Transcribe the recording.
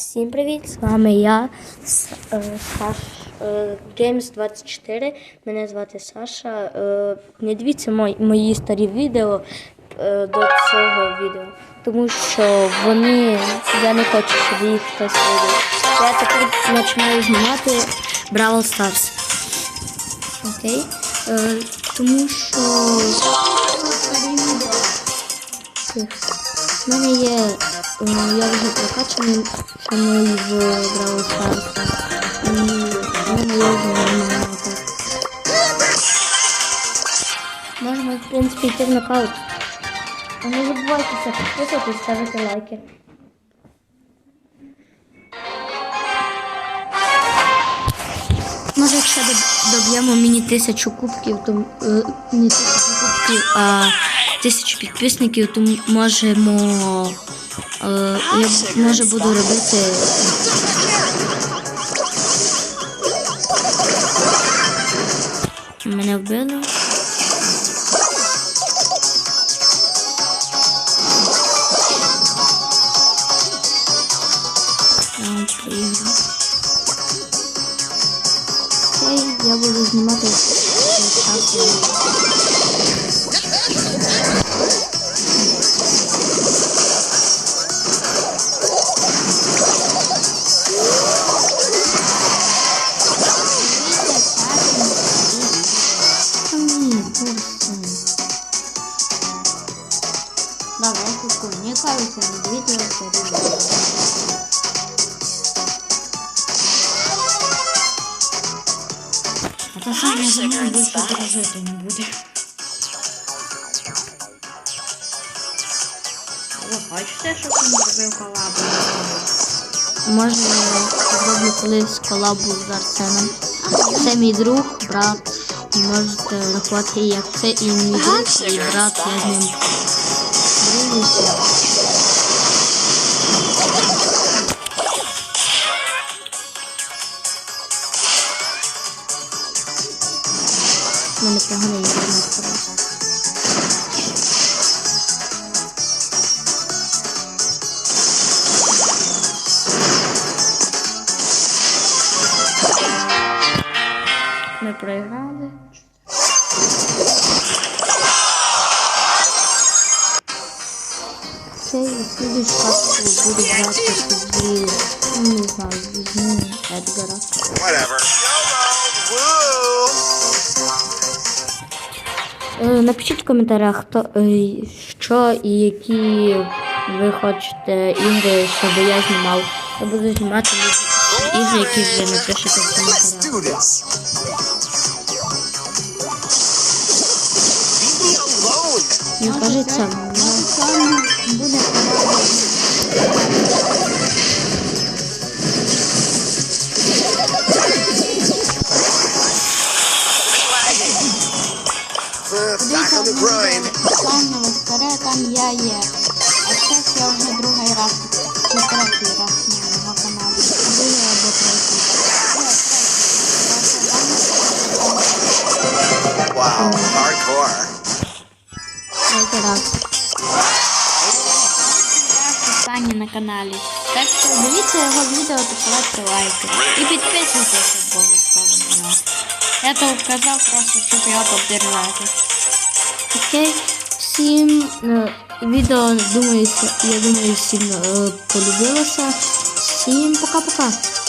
Всім привіт! З вами я, е, Саш е, Games 24. Мене звати Саша. Е, Не дивіться мої, старі відео до цього відео, тому що вони. Я не хочу, щоб їх хтось видів. Я тепер починаю знімати Бравл Stars. Окей? Тому що. У мене є, е, я вже прокачаний чому в Бравл Старсі. І в мене є вже нормально так. Можемо, в принципі, йти в нокаут. А не забувайтеся підписуватись, ставити лайки. Може, якщо доб- доб'ємо мені тисячу кубків, то не тисячу кубків, а тисячу підписників, то можемо. Е, я може буду робити. Мене вбили. Я. Буду знімати кажется, не видео, А то сам я за мною більше дорожити не буде. Ви хочете, щоб він зробив колабу? Може, зроблю колись колабу з Арсеном. Це мій друг, брат. Можете рахувати як це і мій друг, і брат, я з ним se arrumei pra mostrar. Não é pra errada. Sei, tudo está tudo grátis, tudo um vazio, é do garoto. Whatever. Напишіть в коментарях, хто, е, що і які ви хочете ігри, щоб я знімав. Я буду знімати ігри, які ви напишете в коментарях. Мені кажеться, Буде Uh, back on the grind. Останнє старе, там я є. А зараз я вже другий раз, чи третій раз на його каналі. Другий або третій. Ні, третій. Wow, hardcore. третій раз. Раз останній на каналі. Так що дивіться його відео та ставте лайки. І підписуйтесь обов'язково на нього. Я то вказав просто, щоб його підтримати. Окей, всім е, відео, думаю, я думаю, всім е, полюбилося. Всім пока-пока.